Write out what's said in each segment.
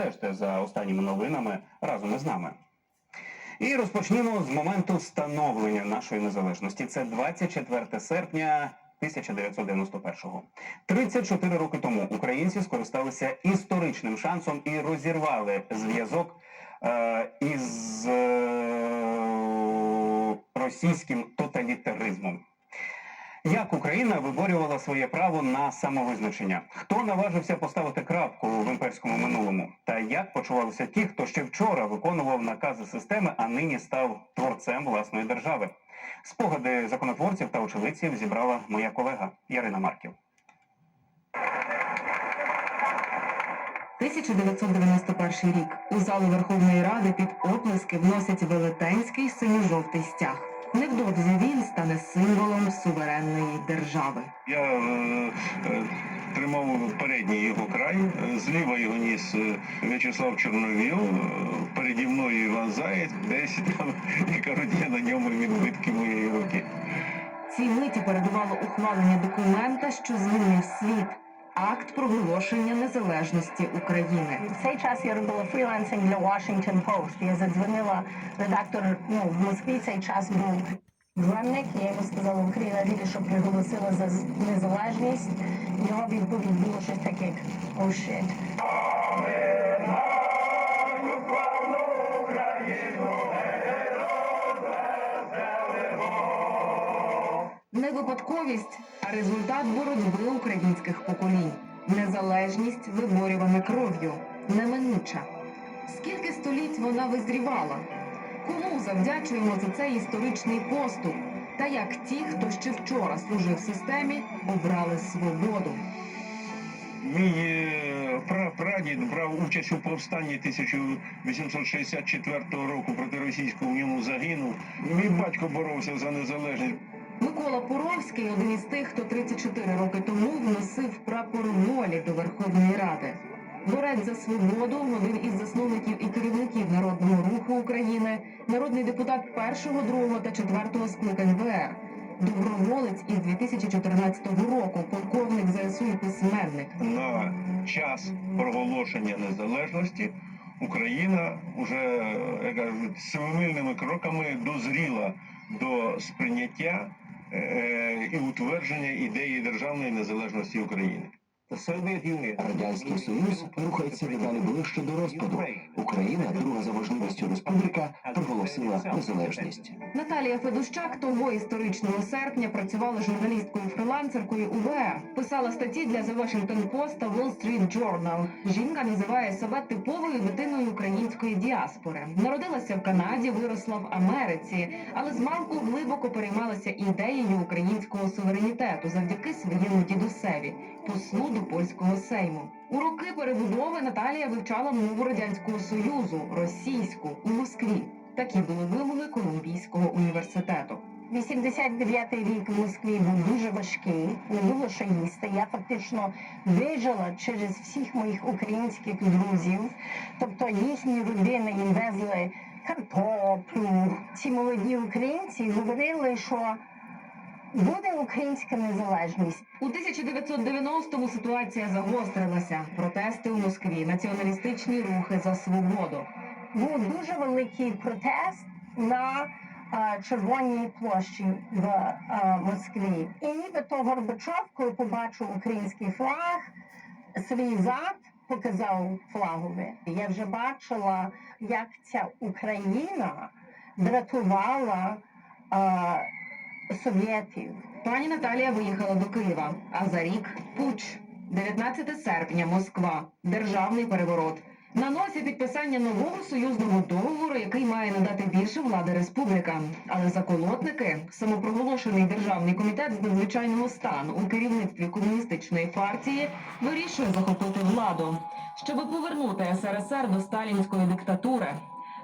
Стежте за останніми новинами разом із нами. І розпочнімо з моменту становлення нашої незалежності. Це 24 серпня 1991-го. 34 роки тому українці скористалися історичним шансом і розірвали зв'язок е, із е, російським тоталітаризмом. Як Україна виборювала своє право на самовизначення? Хто наважився поставити крапку в імперському минулому? Та як почувалися ті, хто ще вчора виконував накази системи, а нині став творцем власної держави? Спогади законотворців та очевидців зібрала моя колега Ярина Марків. 1991 рік у залу Верховної Ради під оплески вносять велетенський синьо-жовтий стяг. Невдовзі він стане символом суверенної держави. Я е, е, тримав передній його край, зліва його ніс е, В'ячеслав Чорновіл, переді мною Іван Заєць, десь там, і кажуть, на ньому відбитки моєї руки. Цій миті передувало ухвалення документа, що змінив світ. Акт проголошення незалежності України. В цей час я робила фрілансинг для Washington Post. Я задзвонила редактор, ну, в Москві цей час був дзвонник, я йому сказала, Україна тільки що приголосила за незалежність. Його відповідь було щось таке, oh shit. А результат боротьби українських поколінь. Незалежність виборювана кров'ю, неминуча. Скільки століть вона визрівала? Кому завдячуємо за цей історичний поступ? Та як ті, хто ще вчора служив системі, обрали свободу? Мій е, прапрадід брав участь у повстанні 1864 року проти російського в ньому загинув. Мій батько боровся за незалежність. Микола Поровський один із тих, хто 34 роки тому вносив прапор волі до Верховної Ради. Борець за свободу, один із засновників і керівників народного руху України, народний депутат першого, другого та четвертого скликань ВР, доброволець із 2014 року, полковник ЗСУ і письменник. на час проголошення незалежності Україна вже як кажуть, семимильними кроками дозріла до сприйняття і утвердження ідеї державної незалежності України. Радянський Союз рухається дедалі ближче до розпаду. Україна, друга за важливістю республіка, проголосила незалежність. Наталія Федущак того історичного серпня працювала журналісткою-фрилансеркою у ВР. Писала статті для The Washington Post та Wall Street Journal. Жінка називає себе типовою дитиною української діаспори. Народилася в Канаді, виросла в Америці, але змалку глибоко переймалася ідеєю українського суверенітету завдяки своєму дідусеві, послу до польського сейму. У роки перебудови Наталія вивчала мову радянського союзу російську у Москві. Такі були вимоги Колумбійського університету. 89-й рік в Москві був дуже важкий, не було що. Я фактично вижила через всіх моїх українських друзів. Тобто їхні родини їм везли картоплю. Ці молоді українці говорили, що буде українська незалежність. У 1990-му ситуація загострилася. Протести у Москві, націоналістичні рухи за свободу. Був дуже великий протест на е, Червоній площі в е, Москві. І нібито Горбачов, коли побачив український флаг, свій зад показав флагові. Я вже бачила, як ця Україна дратувала е, совєтів. Пані Наталія виїхала до Києва. А за рік пуч. 19 серпня, Москва. Державний переворот. На носі підписання нового союзного договору, який має надати більше влади республікам. Але заколотники, самопроголошений державний комітет з надзвичайного стану у керівництві комуністичної партії, вирішує захопити владу, щоб повернути СРСР до сталінської диктатури.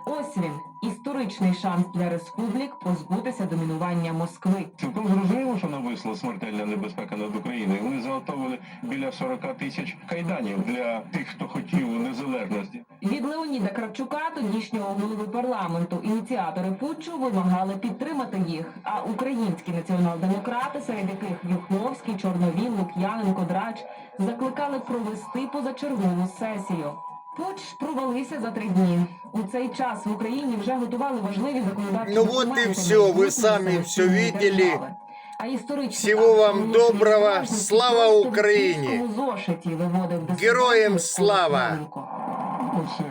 Ось він історичний шанс для республік позбутися домінування Москви. Цілком зрозуміло, що нависла смертельна небезпека над Україною. Вони заготовили біля 40 тисяч кайданів для тих, хто хотів незалежності. Від Леоніда Кравчука, тодішнього голови парламенту, ініціатори путчу вимагали підтримати їх. А українські націонал-демократи, серед яких Юхновський, Чорновіл, Лук'яненко, Драч, закликали провести позачергову сесію. Путч провалився за три дні. У цей час в Україні вже готували важливі законодавчі Ну вот документи и на всё, вы майбутнє сами всё самостійної видели. держави. А історичний Всего акт вам Володимира доброго. Незалежності Слава просто в Україні. київському зошиті виводив дисидентів Героям з слава. Павлівку. Оце